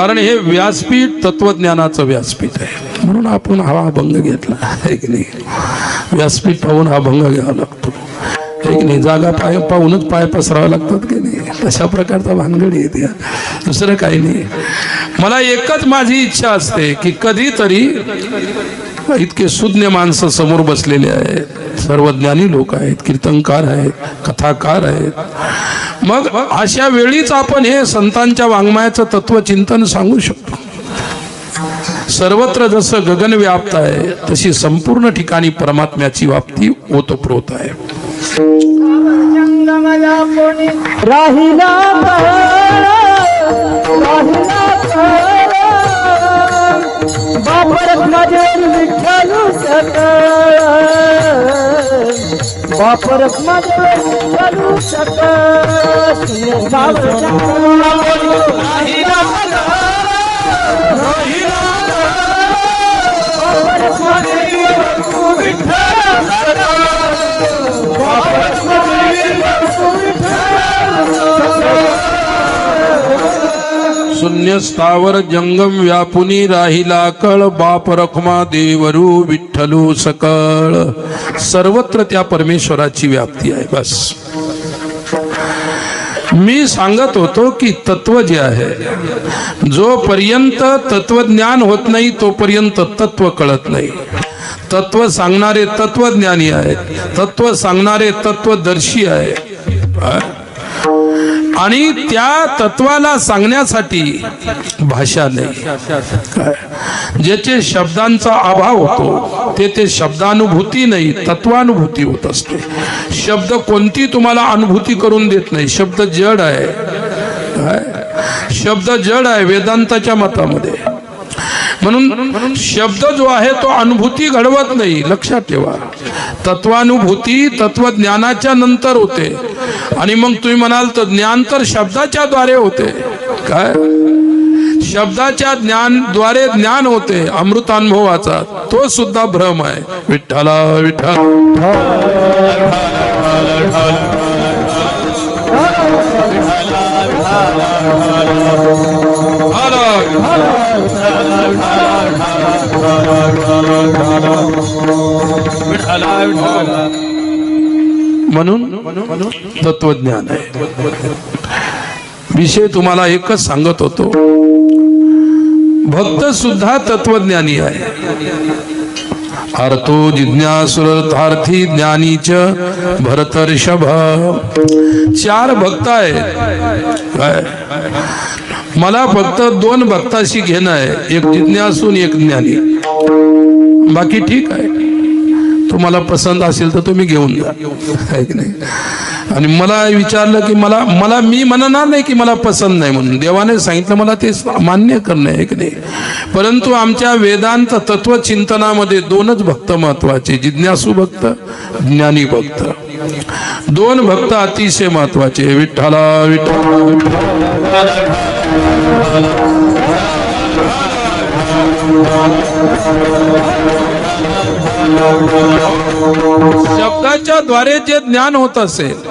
कारण हे व्यासपीठ तत्वज्ञानाचं व्यासपीठ आहे. म्हणून आपण हा अभंग घेतला. आहे की नाही? व्यासपीठ पाहून हा अभंग घ्यावा लागतो. एक नाही? जागा पाय पाहूनच पाय पसरावे लागतात की नाही? तशा प्रकारचा भानगड येते दुसरं काही नाही. मला एकच माझी इच्छा असते की कधीतरी इतके सुज्ञ माणसं समोर बसलेले आहेत. सर्व ज्ञानी लोक आहेत कीर्तनकार आहेत कथाकार आहेत. मग अशा वेळीच आपण हे संतांच्या वाङ्मयाचं तत्वचिंतन सांगू शकतो. सर्वत्र जसं गगन व्याप्त आहे तशी संपूर्ण ठिकाणी परमात्म्याची व्याप्ती ओतप्रोत आहे. जंगमला राहिला राहिला बापरत माझे विठ्ठलू सक बापरत माझे विठ्ठलू सक शून्य स्थावर जंगम व्यापुनी राहिला कळ बाप रखमा देवरू विठ्ठलू सकळ. सर्वत्र त्या परमेश्वराची व्याप्ती आहे बस. मी सांगत होतो की तत्व जे आहे जोपर्यंत तत्वज्ञान होत नाही तोपर्यंत तत्व कळत नाही. तत्व सांगणारे तत्वज्ञानी आहेत तत्व सांगणारे तत्वदर्शी आहे आणि त्या तत्वाला सांगण्यासाठी भाषा नाही. काय? ज्याचे शब्दांचा अभाव होतो ते ते शब्दानुभूती नाही तत्वानुभूती होत असते. शब्द कोणती तुम्हाला अनुभूती करून देत नाही. शब्द जड आहे. काय शब्द जड आहे वेदांताच्या मतामध्ये. म्हणून शब्द जो आहे तो अनुभूती घडवत नाही. लक्षात ठेवा. तत्वानुभूती तत्वज्ञानाच्या नंतर होते. आणि मग तुम्ही म्हणाल तर ज्ञान तर शब्दाच्या द्वारे होते. काय? शब्दाच्या ज्ञानद्वारे ज्ञान होते. अमृतानुभवाचा तो सुद्धा भ्रम आहे. विठ्ठला विठ्ठल. म्हणून तत्वज्ञान आहे. विषय तुम्हाला एकच सांगत होतो. भक्त सुद्धा तत्वज्ञानी आहे. अर्थो जिज्ञासुरथार्थी ज्ञानीच भरतर्षभ। चार भक्त आहेत. काय? मला फक्त दोन भक्ताशी घेणं आहे. एक जिज्ञासून एक ज्ञानी. बाकी ठीक आहे. तुम्हाला पसंत असेल तर तुम्ही घेऊन जा. आहे की नाही. आणि मला विचारलं की मला मला मी म्हणणार नाही की मला पसंत नाही म्हणून. देवाने सांगितलं मला ते मान्य करणं आहे की नाही. परंतु आमच्या वेदांत तत्वचिंतनामध्ये दोनच भक्त महत्त्वाचे जिज्ञासू भक्त ज्ञानी भक्त. दोन भक्त अतिशय महत्त्वाचे. विठ्ठला विठ्ठला. शब्दाच्या द्वारे जे ज्ञान होत असेल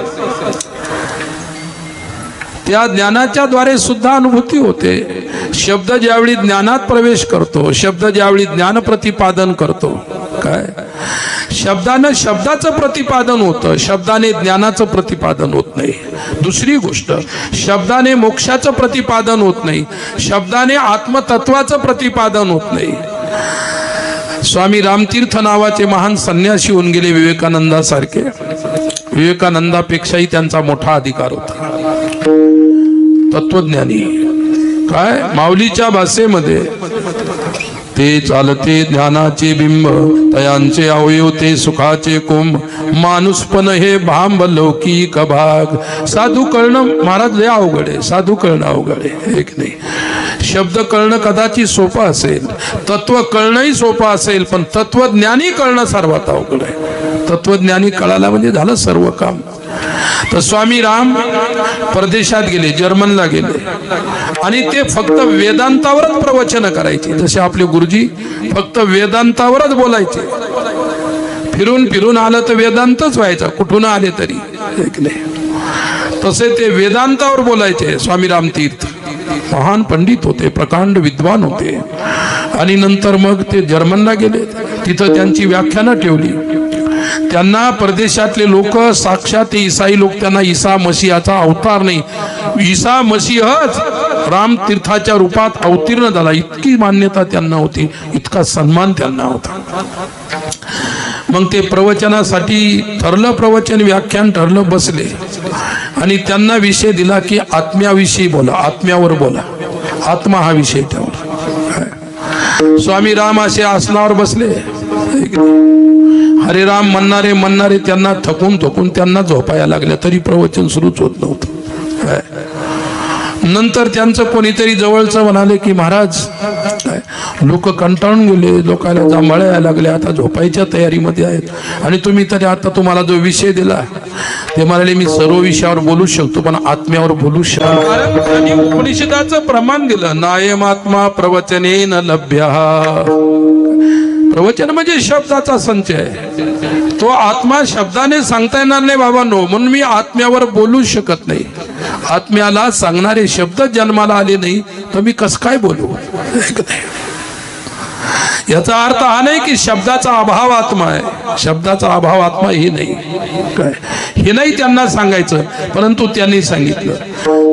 त्या ज्ञानाच्या द्वारे सुद्धा अनुभूती होते. शब्द ज्यावेळी ज्ञानात प्रवेश करतो शब्द ज्यावेळी ज्ञान प्रतिपादन करतो काय? शब्दानं शब्दाचं प्रतिपादन होतं शब्दाने ज्ञानाचं प्रतिपादन होत नाही. दुसरी गोष्ट शब्दाने मोक्षाचं प्रतिपादन होत नाही शब्दाने आत्मतत्वाचं प्रतिपादन होत नाही. स्वामी रामतीर्थ नावाचे महान संन्यासी होऊन गेले विवेकानंदासारखे. विवेकानंदापेक्षाही त्यांचा मोठा अधिकार होता. तत्वज्ञानी. काय? माऊलीच्या भाषेमध्ये ते चालते ज्ञानाचे बिंब तयांचे अवयव ते सुखाचे कुंभ माणूसपण हे भांब लौकिक भाग. साधू कळणं महाराज लय अवघड आहे. साधू कळणं अवघड आहे. एक नाही. शब्द कळणं कदाचित सोपं असेल तत्व कळणंही सोपं असेल पण तत्वज्ञानी कळणं सर्वात अवघड आहे. तत्वज्ञानी कळाला म्हणजे झालं सर्व काम. तर स्वामी राम परदेशात गेले जर्मनला गेले. आणि ते फक्त वेदांतावरच प्रवचन करायचे. जसे आपले गुरुजी फक्त वेदांतावरच बोलायचे. फिरून फिरून आलं तर वेदांतच व्हायचा कुठून आले तरी. तसे ते वेदांतावर बोलायचे स्वामी राम तीर्थ. महान पंडित होते प्रकांड विद्वान होते. आणि नंतर मग ते जर्मनला गेले. तिथं त्यांची व्याख्यानं ठेवली. त्यांना परदेशातले लोक साक्षात ते ईसाई लोक त्यांना ईसा मसीहाचा अवतार नाही. ईसा मसीहच राम तीर्थाच्या रूपात अवतीर्ण झाला. इतकी मान्यता त्यांना होती. इतका सन्मान त्यांना होता. मग ते प्रवचनासाठी ठरलं प्रवचन व्याख्यान ठरलं बसले. आणि त्यांना विषय दिला की आत्म्याविषयी बोला आत्म्यावर बोला. आत्मा हा विषय त्यावर स्वामी राम असे आसनावर बसले. हरे राम म्हणणारे म्हणणारे त्यांना थकून थकून त्यांना झोपायला लागल्या तरी प्रवचन सुरूच होत नव्हतं. नंतर त्यांचं कोणीतरी जवळचं म्हणाले की महाराज लोक कंटाळून गेले लोकांना जांभळ्या यायला लागले आता झोपायच्या तयारीमध्ये आहेत. आणि तुम्ही तरी आता तुम्हाला जो विषय दिला ते म्हणाले मी सर्व विषयावर बोलू शकतो पण आत्म्यावर बोलू शकतो. उपनिषदाचं प्रमाण दिलं. नायम आत्मा प्रवचने न लभ्य. प्रवचन म्हणजे शब्दाचा संचय. तो आत्मा शब्दाने सांगता येणार नाही बाबांनो म्हणून मी आत्म्यावर बोलू शकत नाही. आत्म्याला सांगणारे शब्द जन्माला आले नाही तर मी कस काय बोलू? ऐकत नाही? याचा अर्थ हा नाही की शब्दाचा अभाव आत्मा आहे. शब्दाचा अभाव आत्मा ही नाही. काय? हे नाही त्यांना सांगायचं परंतु त्यांनी सांगितलं.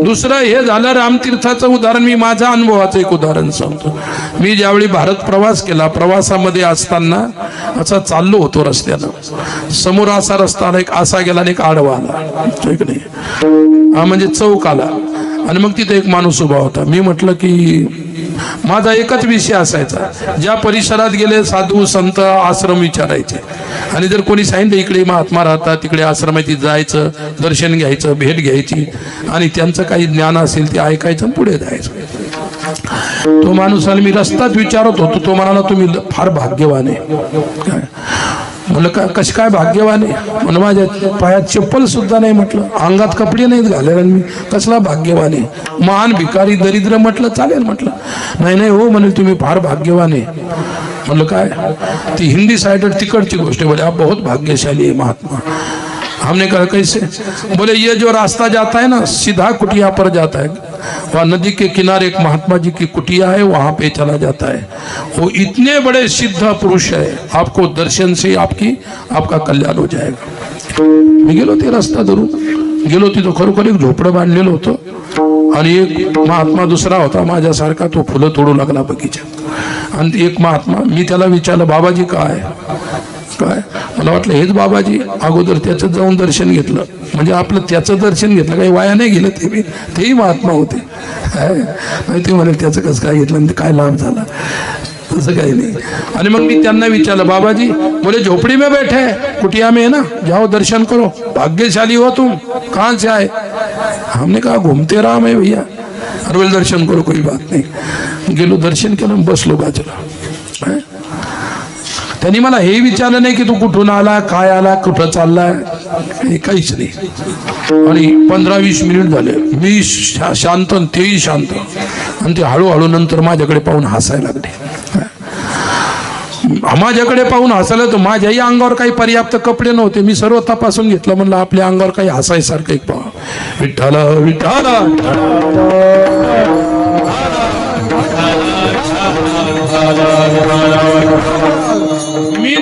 दुसरं हे झालं रामतीर्थाचं उदाहरण. मी माझ्या अनुभवाचं एक उदाहरण सांगतो. मी ज्यावेळी भारत प्रवास केला प्रवासामध्ये असताना असा चाललो होतो रस्त्यानं. समोर असा रस्ता आला एक असा गेला आणि एक आडवा आला. ठीक नाही. हा म्हणजे चौक आला. आणि मग तिथे एक माणूस उभा होता. मी म्हटलं की माझा एकच विषय असायचा. ज्या परिसरात गेले साधू संत आश्रम विचारायचे. आणि जर कोणी सांगितलं इकडे महात्मा राहतात तिकडे आश्रमात जायचं दर्शन घ्यायचं भेट घ्यायची आणि त्यांचं काही ज्ञान असेल ते ऐकायचं आणि पुढे जायचं. तो माणूस आणि मी रस्ताच विचारत होतो तो म्हणाला तुम्ही फार भाग्यवान आहे. म्हणलं का कशी काय भाग्यवान आहे? माझ्या पायात चप्पल सुद्धा नाही म्हटलं. अंगात कपडे नाहीत घालेल मी कसला भाग्यवान आहे? महान भिकारी दरिद्र म्हटलं चालेल म्हटलं. नाही नाही हो म्हणे तुम्ही फार भाग्यवान आहे. म्हणलं काय? ती हिंदी साइड तिकडची गोष्ट आहे. बोले आप बहुत भाग्यशाली आहे महात्मा. हमने कहा कैसे? बोले ये जो रास्ता जाता है ना सीधा कुटिया पर जाता है। वहाँ नदी के किनारे एक महात्मा जी की कुटिया है वहां पे चला जाता है। वो इतने बड़े सिद्ध पुरुष है। आपको दर्शन से आपकी आपका कल्याण हो जाएगा। मी गेलो ते रस्ता धरून गेलो तिथं खरोखर एक झोपडं बांधलेलं होतं आणि एक महात्मा दुसरा होता माझ्यासारखा तो फुलं तोडू लागला बगीचा। आणि एक महात्मा मी त्याला विचारलं बाबाजी काय काय? मला वाटलं हेच बाबाजी अगोदर त्याचं जाऊन दर्शन घेतलं. म्हणजे आपलं त्याचं दर्शन घेतलं. काही वाया नाही गेलं ते मी तेही महात्मा होते. ते म्हणे त्याचं कसं काय घेतलं आणि ते काय लाभ झाला? तसं काही नाही. आणि मग मी त्यांना विचारलं बाबाजी बोले झोपड़ी में बैठे हैं, कुटिया में है ना? जाओ दर्शन करो. भाग्यशाली हो तुम. कहाँ से आए? हमने कहा घूमते राम है भैया. अरे दर्शन करो कोई बात नाही. गेलो दर्शन केलं बसलो बाजूला त्यांनी मला हे विचारलं नाही की तू कुठून आला काय आला कुठं चाललाय? हे काहीच नाही. आणि पंधरा वीस मिनिट झाले. मी शांत आणि तेही शांत. आणि ते हळूहळू नंतर माझ्याकडे पाहून हसायला लागले. माझ्याकडे पाहून हसायला तर माझ्याही अंगावर काही पर्याप्त कपडे नव्हते. मी सर्व तपासून घेतलं. म्हणलं आपल्या अंगावर काही हसायसारखं एक पहा. विठ्ठला विठ्ठला.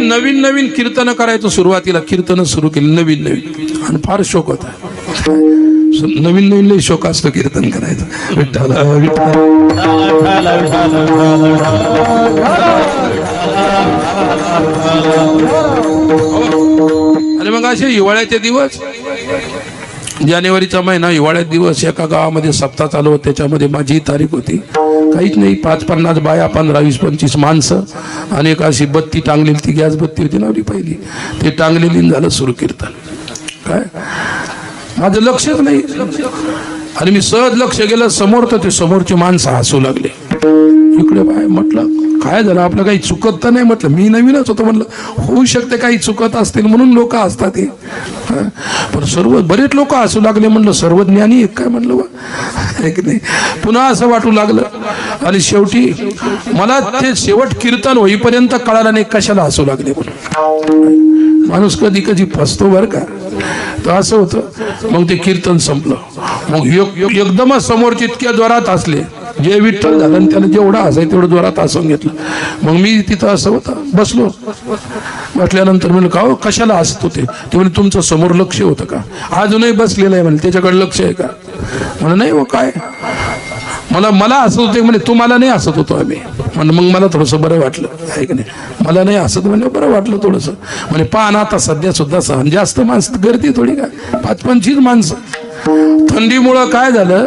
नवीन नवीन कीर्तन करायचो सुरुवातीला कीर्तन सुरू केली नवीन नवीन. आणि फार शोक होता. नवीन नवीन लई शोक असतो कीर्तन करायचं. विठ्ठला विठ्ठला. आणि मग असे हिवाळ्याचे दिवस. जानेवारीचा महिना हिवाळ्यात दिवस. एका गावामध्ये सप्ताह चालू होत त्याच्यामध्ये माझी तारीख होती. काहीच नाही. पाच पन्नास बाया पंधरा वीस पंचवीस माणसं आणि एक अशी बत्ती टांगलेली. ती गॅस बत्ती होती लावली पहिली. ते टांगलेली झालं सुरू कीर्तन काय? माझं लक्षच नाही. आणि मी सहज लक्ष गेलं समोर तर ते समोरची माणसं हसू लागले. इकडे बाय म्हटलं काय झालं? आपलं काही चुकत तर नाही म्हटलं. मी नवीनच होतो म्हटलं. होऊ शकते काही चुकत असतील म्हणून लोक असतात ते पण सर्व बरेच लोक असू लागले म्हणलं सर्व ज्ञानी एक काय म्हणलं बा? की नाही. पुन्हा असं वाटू लागलं. आणि शेवटी मला ते शेवट कीर्तन होईपर्यंत कळालं नाही कशाला हसू लागले म्हणून. माणूस कधी कधी फसतो बरं का? तर असं होतं. मग ते कीर्तन संपलं. मग एकदमच समोरचे इतक्या जोरात असले जे विठ्ठल झालं आणि त्यानं जेवढं हसाय तेवढं जोरात हसून घेतलं. मग मी तिथं असं होतं बसलो. म्हटल्यानंतर म्हणलं का हो कशाला हसत होते ते म्हणजे तुमचं समोर लक्ष होतं का? अजूनही बसलेलं आहे. म्हणजे त्याच्याकडे लक्ष आहे का? म्हणलं नाही हो काय? मला मला हसत होते. म्हणे तुम्हाला नाही हसत होतो आम्ही. म्हणलं मग मला थोडंसं बरं वाटलं. आहे की नाही? मला नाही हसत. म्हणजे बरं वाटलं थोडंसं. म्हणजे पहा ना आता सध्या सुद्धा सहन जास्त माणसं गर्दी थोडी का? पाच पंचवीस माणसं. थंडीमुळं काय झालं?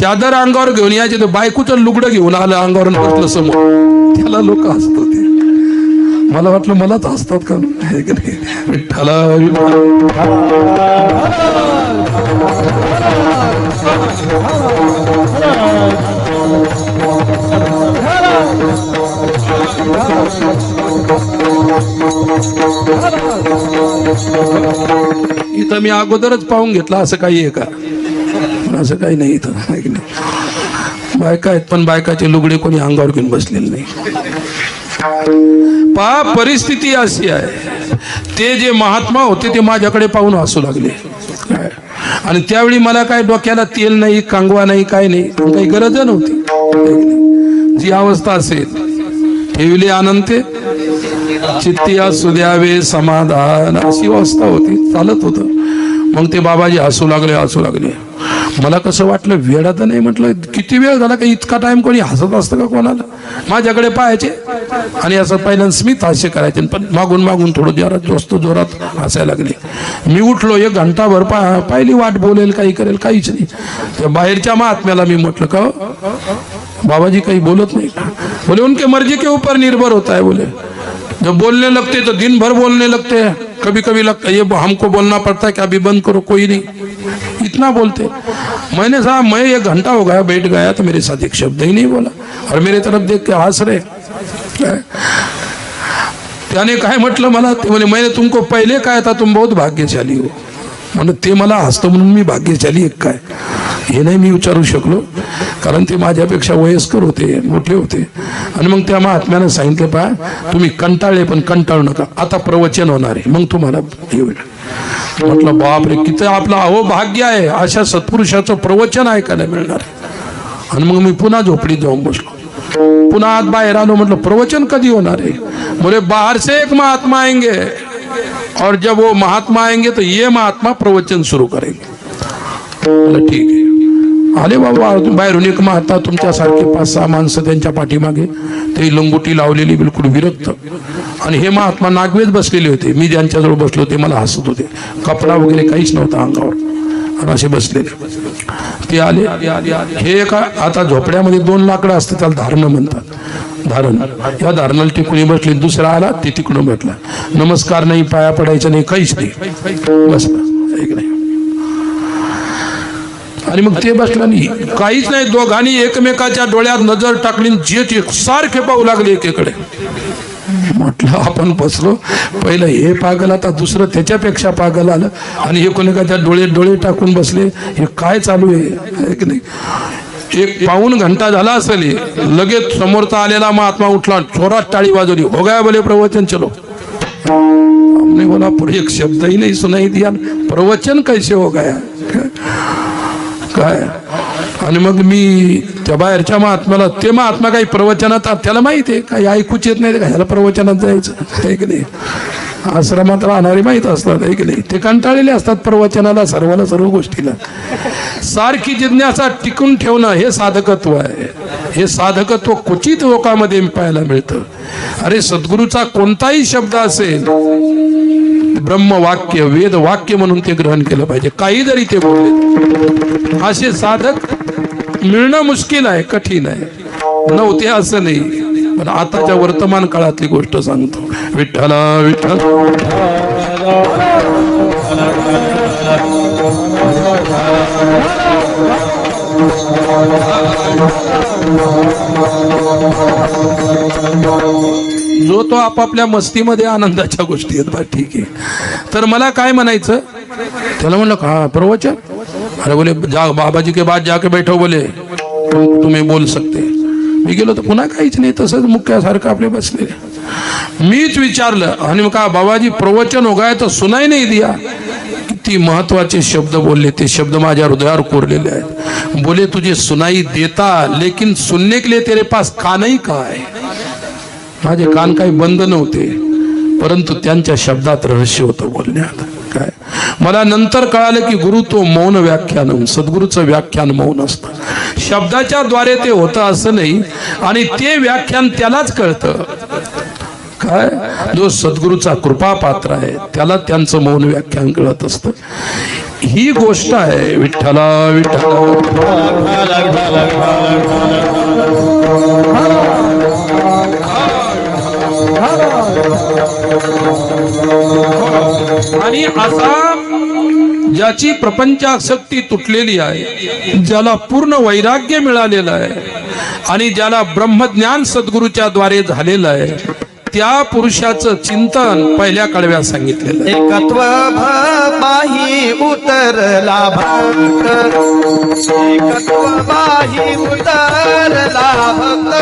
चादर अंगावर घेऊन यायचे तर बायकोचं लुगडं घेऊन आलं अंगावर म्हटलं समोर. त्याला लोक हसत होते मला वाटलं मलाच हसतात का? नाही? विठ्ठला. इथं मी अगोदरच पाहून घेतलं असं काही आहे का? असं काही नाही इथं नाही बायका आहेत पण बायकाचे लुगडे कोणी अंगावर घेऊन बसलेले नाही. पहा परिस्थिती अशी आहे. ते जे महात्मा होते ते माझ्याकडे पाहून हसू लागले. काय? आणि त्यावेळी मला काय डोक्याला तेल नाही कांगवा नाही काय नाही काही गरज नव्हती. जी अवस्था असेल ठेवली आनंदे चित्ती असू द्यावे समाधान अशी अवस्था होती चालत होतं. मग ते बाबाजी हसू लागले हसू लागले. मला कसं वाटलं वेळा तर नाही म्हटलं किती वेळ झाला का इतका टाइम कोणी हसत असतं का कोणाला? माझ्याकडे पाहायचे. आणि असं पहिल्यांदा स्मित हास्य करायचे. पण मागून मागून थोडं जोरात जास्त जोरात हसायला लागले. मी उठलो एक घंटाभर पा पाहिली वाट बोलेल काही करेल काहीच नाही. बाहेरच्या महात्म्याला मी म्हटलं का हो? बाबाजी काही बोलत नाही का बोले उनके मर्जी के ऊपर निर्भर होता है बोले. जब बोलने लगते तो दिन भर बोलने लगते हैं. कभी कभी लगता है ये हमको बोलना पड़ता है कि अभी बंद करो कोई नहीं. इतना बोलते। मैंने साहब मैं एक घंटा हो गया बैठ गया तो मेरे साथ एक शब्द ही नहीं बोला। और मेरे तरफ देख के हंस रहे। त्याने काय म्हटलं मला? ते म्हणे मैंने तुमको पहिले काय था तुम बहुत भाग्यशाली हो। म्हणून ते मला हसतं म्हणून मी भाग्यशाली एक काय? हे नाही मी विचारू शकलो कारण ते माझ्यापेक्षा वयस्कर होते मोठे होते. आणि मग त्या महात्म्यानं सांगितलं पहा तुम्ही कंटाळले पण कंटाळू नका. आता प्रवचन होणार आहे. मग तुम्हाला हे होईल. म्हटलं बापरे किती आपलं अहो भाग्य आहे. अशा सत्पुरुषाचं प्रवचन ऐकायला मिळणार आहे. आणि मग मी पुन्हा झोपडीत जाऊन बसलो. पुन्हा आत बाहेर आलो म्हटलं प्रवचन कधी होणार आहे? बोले बाहेर से एक महात्मा आएंगे. और जब वो महात्मा आएंगे तो ये महात्मा प्रवचन सुरू करेंगे. ठीक आहे. आले बाबा बाहेरून एक महात्मा तुमच्यासारखे पाच सहा माणसं त्यांच्या पाठीमागे. ते लंगोटी लावलेली बिलकुल विरक्त. आणि हे महात्मा नागवेद बसलेले होते. मी ज्यांच्याजवळ बसलो ते मला हसत होते. कपडा वगैरे काहीच नव्हता अंगावर. आणि असे बसलेले. ते आले. हे एका आता झोपड्यामध्ये दोन लाकडं असतात त्याला धारणं म्हणतात. धारण. या धारणाला टिकून बसले. दुसरा आला ते तिकडून भेटला नमस्कार नाही पाया पडायचा नाही काहीच नाही. बसला एक नाही. आणि मग ते बसलं नाही काहीच नाही दोघांनी एकमेकाच्या डोळ्यात नजर टाकली जे सारखे पाहू लागले एकेकडे. म्हटलं आपण बसलो. पहिलं हे पागल आता दुसरं त्याच्यापेक्षा पागल आलं. आणि एकोणेकाच्या डोळे डोळे टाकून बसले? हे काय चालू आहे? की नाही? एक पाऊन घंटा झाला असेल लगेच समोरचा आलेला महात्मा उठला चोरात टाळी वाजवली. हो गया बोले प्रवचन चलो. हमने बोला पुढे एक शब्दही नाही सुनाई दिया. प्रवचन कैसे हो गया? काय? आणि मग मी त्या बाहेरच्या महात्म्याला ते महात्मा काही प्रवचनात त्याला माहिती आहे काही ऐकूच येत नाही ह्याला प्रवचनात जायचं आहे की नाही? आश्रमात राहणारे माहीत असतात आहे की नाही? ते कंटाळलेले असतात प्रवचनाला सर्वाला सर्व गोष्टीला. सारखी जिज्ञासा टिकून ठेवणं हे साधकत्व आहे. हे साधकत्व क्वचित लोकांमध्ये पाहायला मिळतं. अरे सद्गुरूचा कोणताही शब्द असेल ब्रह्मवाक्य वेद वाक्य म्हणून ते ग्रहण केलं पाहिजे. काही जरी ते बोलले असे साधक मिळणं मुश्किल आहे कठीण आहे. नव्हते असं नाही. पण आताच्या वर्तमान काळातली गोष्ट सांगतो. विठ्ठला विठ्ठल. जो तो आपापल्या मस्तीमध्ये आनंदाच्या गोष्टी आहेत बा ठीक आहे. तर मला काय म्हणायचं? त्याला म्हणलं का प्रवचन. अरे बोले जा बाबाजी के बाद जाके बैठो बोले. तुम्ही बोल सकते. मी गेलो तर पुन्हा काहीच नाही तसंच मुख्यासारखं आपले बसलेले मीच विचारलं आणि का बाबाजी प्रवचन उगाय तर तो सुनाई दिया. किती महत्त्वाचे शब्द बोलले ते शब्द माझ्या हृदयावर कोरलेले आहेत. बोले तुझे सुनाई देता लेकिन सुनने के लिए तेरे पास कानही काय माझे कान काही बंद नव्हते परंतु त्यांच्या शब्दात रहस्य होतं बोलण्यात काय मला नंतर कळालं की गुरु तो मौन व्याख्यान सद्गुरूचं व्याख्यान मौन असतं शब्दाच्या द्वारे ते होतं असं नाही आणि ते व्याख्यान त्यालाच कळतं काय जो सद्गुरूचा कृपा पात्र आहे त्याला त्यांचं मौन व्याख्यान कळत असतं ही गोष्ट आहे विठ्ठला विठ्ठला आणि असा ज्याची प्रपंचासक्ती तुटलेली आहे ज्याला पूर्ण वैराग्य मिळालेलं आहे आणि ज्याला ब्रह्मज्ञान सद्गुरूच्या द्वारे झालेलं आहे त्या पुरुषाचं चिंतन पहिल्या कडव्यात सांगितलेलं एकत्व बाही उतरला भक्त एकत्व बाही उतरला भक्त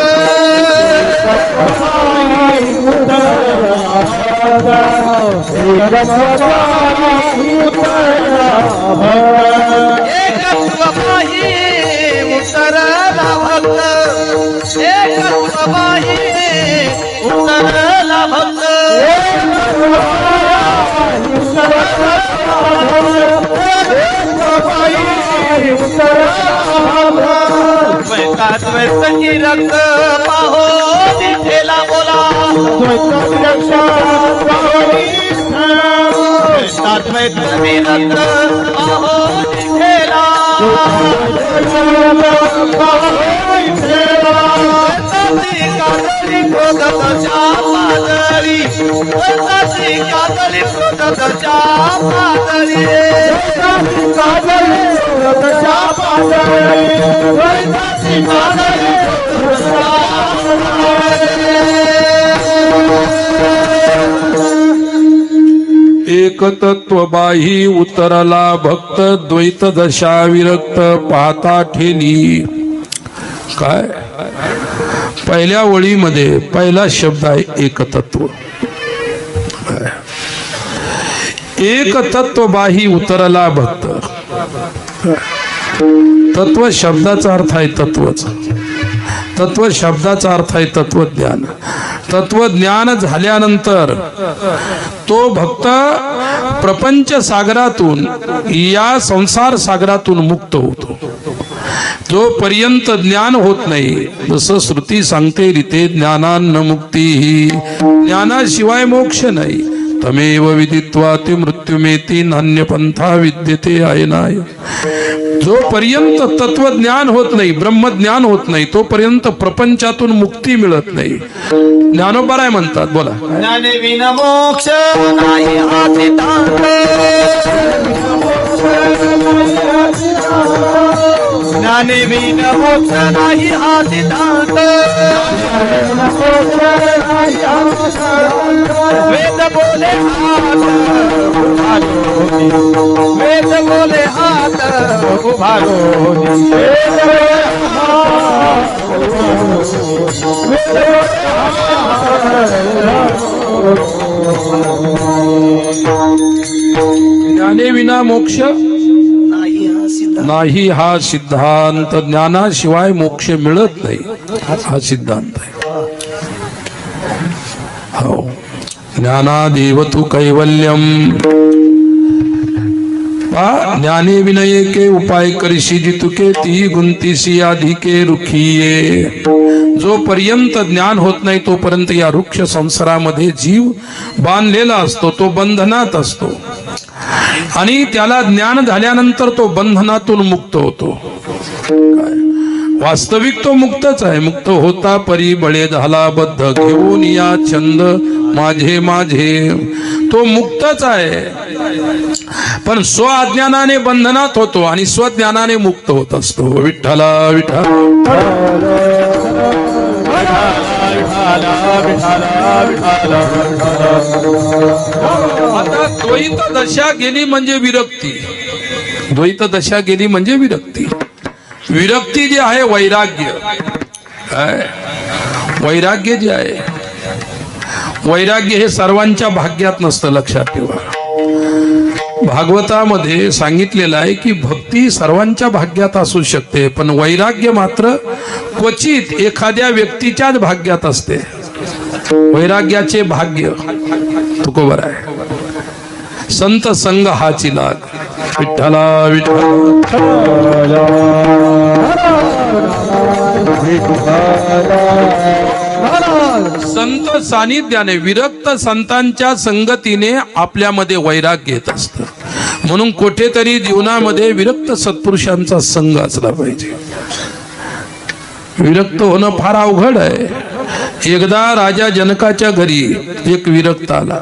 एकत्व उतरला भक्त द्वैतात रक्त पाहो बोला द्वैतात रक्त पाहो दिठेला द्वैताची कातडी क्रोधताच्या पातळी द्वैताची कातडी क्रोधताच्या पातळी एक तत्व बाही उतरला भक्त द्वैत दशा विरक्त पाहता ठेली. काय? पहिल्या ओळीमध्ये पहिला शब्द आहे एकतत्व. एक तत्व बाही उतरला भक्त. तत्व शब्दाचा अर्थ आहे तत्वच. तत्व शब्दाचा अर्थ आहे तत्वज्ञान. तत्वज्ञान झाल्यानंतर तो भक्त प्रपंच सागरातून या संसार सागरातून मुक्त होतो. जोपर्यंत ज्ञान होत नाही जसं श्रुती सांगते रीते ज्ञानान मुक्ती. ही ज्ञानाशिवाय मोक्ष नाही तमेव विदित ते मृत्युमेती नान्यपंथा विद्यते आहे नाय जोपर्यंत तत्वज्ञान होत नाही ब्रह्मज्ञान होत नाही तोपर्यंत प्रपंचातून मुक्ती मिळत नाही. ज्ञानोबराय म्हणतात बोला. ज्ञाने मोक्ष नाही हाती तांत ज्ञाने विन मोक्ष नाही हाती तांत वेद ज्ञाने विना मोक्ष नाही हा सिद्धांत. ज्ञानाशिवाय मोक्ष मिळत नाही. हा सिद्धांत आहे. हो. ज्ञानादेव तू कैवल्यम ज्ञाने विनये के उपाय करिशी जितुके ती गुंतीसी अधिके रुखिये. जोपर्यंत ज्ञान होत नाही तोपर्यंत या वृक्ष संसारामध्ये जीव बांधलेला असतो तो बंधनात असतो. आणि त्याला ज्ञान झाल्यानंतर तो बंधनातून मुक्त होतो. वास्तविक तो मुक्तच आहे. मुक्त होता परी बळे झाला बद्ध. घेऊन या छंद माझे माझे. तो मुक्तच आहे. पण स्व अज्ञानाने बंधनात होतो आणि स्वज्ञानाने मुक्त होत असतो. विठ्ठला विठ्ठल. आता द्वैत दशा गेली म्हणजे विरक्ती. द्वैत दशा गेली म्हणजे विरक्ती. विरक्ती जी आहे वैराग्य. काय? वैराग्य जे आहे. वैराग्य हे सर्वांच्या भाग्यात नसतं लक्षात ठेवा. भागवतामध्ये सांगितलेलं आहे की भक्ती सर्वांच्या भाग्यात असू शकते पण वैराग्य मात्र क्वचित एखाद्या व्यक्तीच्याच भाग्यात असते. वैराग्याचे भाग्य. तुकोबर आहे. संत संघ हाची लाग. विठ्ठला विठ्ठला. संत सानिध्याने विरक्त संतांच्या संगतीने आपल्यामध्ये वैराग्य घेत असत. म्हणून कुठेतरी जीवनामध्ये विरक्त सत्पुरुषांचा संघ असला पाहिजे. विरक्त होणं फार अवघड आहे. एकदा राजा जनकाच्या घरी एक विरक्त आला.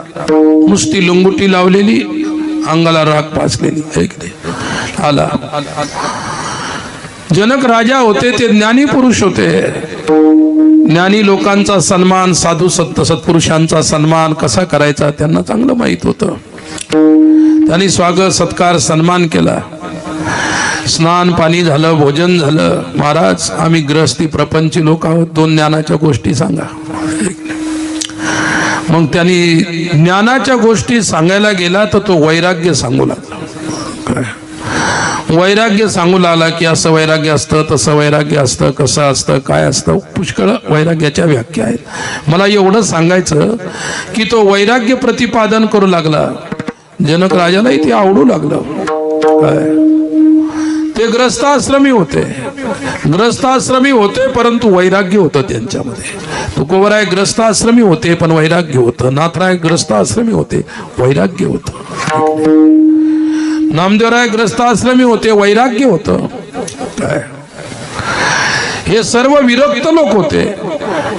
नुसती लंगुटी लावलेली अंगाला राग पाचलेली. आला. जनक राजा होते ते ज्ञानी पुरुष होते. ज्ञानी लोकांचा सन्मान साधू सत्त सत्पुरुषांचा सन्मान कसा करायचा त्यांना चांगलं माहीत होतं. त्यांनी स्वागत सत्कार सन्मान केला. स्नान पाणी झालं भोजन झालं. महाराज आम्ही ग्रहस्थी प्रपंची लोक आहोत. दोन ज्ञानाच्या गोष्टी सांगा. मग त्यांनी ज्ञानाच्या गोष्टी सांगायला गेला तर तो वैराग्य सांगू लागला. वैराग्य सांगू लागला की असं वैराग्य असतं तसं वैराग्य असतं कसं असतं काय असतं? पुष्कळ वैराग्याच्या व्याख्या आहेत. मला एवढं सांगायचं की तो वैराग्य प्रतिपादन करू लागला. जनक राजालाही ते आवडू लागलं. काय? ते ग्रस्ताश्रमी होते. ग्रस्ताश्रमी होते परंतु वैराग्य होतं त्यांच्यामध्ये. तुकोबराय ग्रस्ताश्रमी होते पण वैराग्य होतं. नाथराय ग्रस्ताश्रमी होते वैराग्य होतं. नामदेवराय ग्रस्ताश्रमी होते वैराग्य होतं. काय हे सर्व विरक्त लोक होते.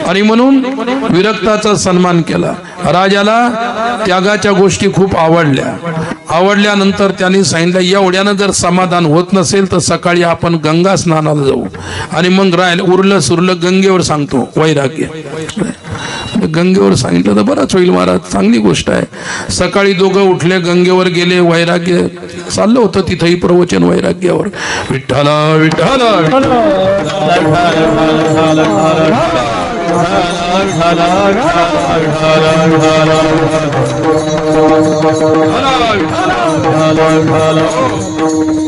आणि म्हणून विरक्ताचा सन्मान केला. राजाला त्यागाच्या गोष्टी खूप आवडल्या. आवडल्यानंतर त्यांनी सांगितलं एवढ्यानं जर समाधान होत नसेल तर सकाळी आपण गंगा स्नानाला जाऊ. आणि मग राहिलं उरलं सुरलं गंगेवर सांगतो वैराग्य. गंगेवर सांगितलं तर बरंच होईल महाराज चांगली गोष्ट आहे. सकाळी दोघं उठले गंगेवर गेले वैराग्य. चाललं होतं तिथंही प्रवचन वैराग्यावर. विठ्ठला विठ्ठला विठ्ठला. हो,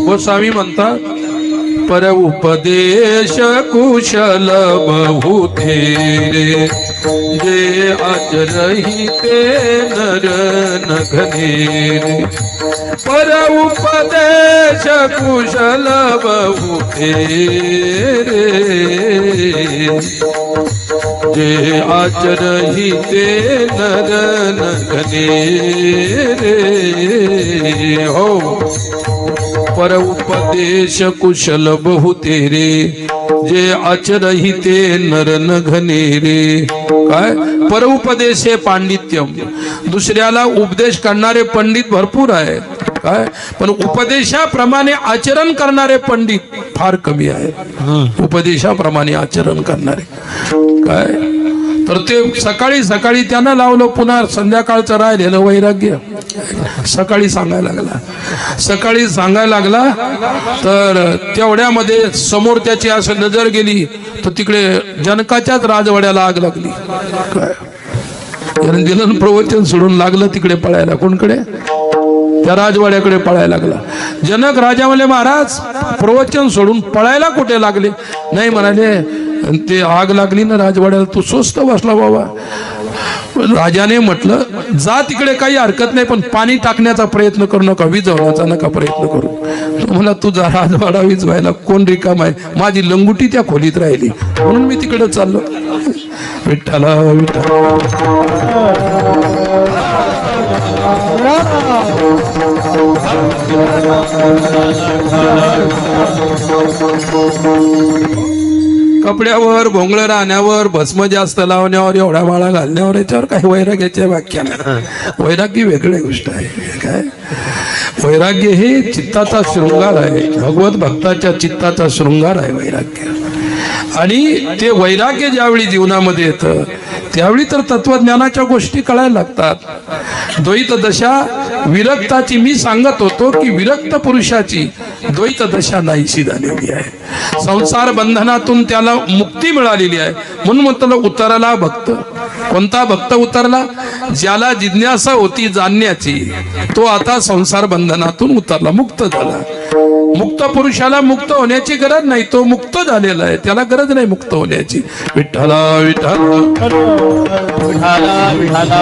गोस्वामी म्हणतात पर उपदेश कुशल बहुते जे आचरही ते नर नघनेर पर उपदेश कुशल बहुते रे जे आचरही ते नर नघनेर रे हो। पर उपदेश कुशल बहु तेरे जे आचरही ते नर न घने रे काय? पर उपदेश हे पांडित्यम. दुसऱ्याला उपदेश करणारे पंडित भरपूर आहेत. काय? पण उपदेशाप्रमाणे आचरण करणारे पंडित फार कमी आहेत. उपदेशाप्रमाणे आचरण करणारे. काय? तर ते सकाळी सकाळी त्यानं लावलं पुन्हा संध्याकाळचं राहिलेलं वैराग्य. सकाळी सांगायला लागला. सकाळी सांगायला लागला तर तेवढ्यामध्ये समोर त्याची असं नजर गेली तर तिकडे जनकाच्याच राजवाड्याला आग लागली. काय दिलं प्रवचन सोडून लागलं तिकडे पळायला. कोणकडे? त्या राजवाड्याकडे पळायला लागला. जनक राजा म्हणले महाराज प्रवचन सोडून पळायला कुठे लागले? नाही म्हणाले ते आग लागली ना राजवाड्याला तू स्वस्त बसला बाबा. राजाने म्हटलं जा तिकडे काही हरकत नाही पण पाणी टाकण्याचा प्रयत्न करू नका विजवण्याचा नका प्रयत्न करू. तो म्हणला तुझा राजवाडा विजवायला कोण रिकाम आहे? माझी लंगुटी त्या खोलीत राहिली. म्हणून मी तिकडे चाललो. विठ्ठला विठ्ठला. कपड्यावर भोंगळ राहण्यावर भस्म जास्त लावण्यावर एवढ्या माळा घालण्यावर याच्यावर काही वैराग्याचे व्याख्या नाही. वैराग्य वेगळी गोष्ट आहे. काय? वैराग्य हे चित्ताचा शृंगार आहे. भगवत भक्ताच्या चित्ताचा शृंगार आहे वैराग्य. आणि ते वैराग्य ज्यावेळी जीवनामध्ये येतं त्यावेळी तर तत्वज्ञानाच्या गोष्टी कळायला लागतात. द्वैत दशा विरक्ताची मी सांगत होतो की विरक्त पुरुषाची द्वैत दशा नाहीशी झालेली आहे. संसार बंधनातून त्याला मुक्ती मिळालेली आहे. म्हणून म्हटलं उतरला भक्त. कोणता भक्त उतरला? ज्याला जिज्ञासा होती जाणण्याची तो आता संसार बंधनातून उतरला मुक्त झाला. मुक्त पुरुषाला मुक्त होण्याची गरज नाही. तो मुक्त झालेला आहे. त्याला गरज नाही मुक्त होण्याची. विठ्ठला विठ्ठल विठाला विठाला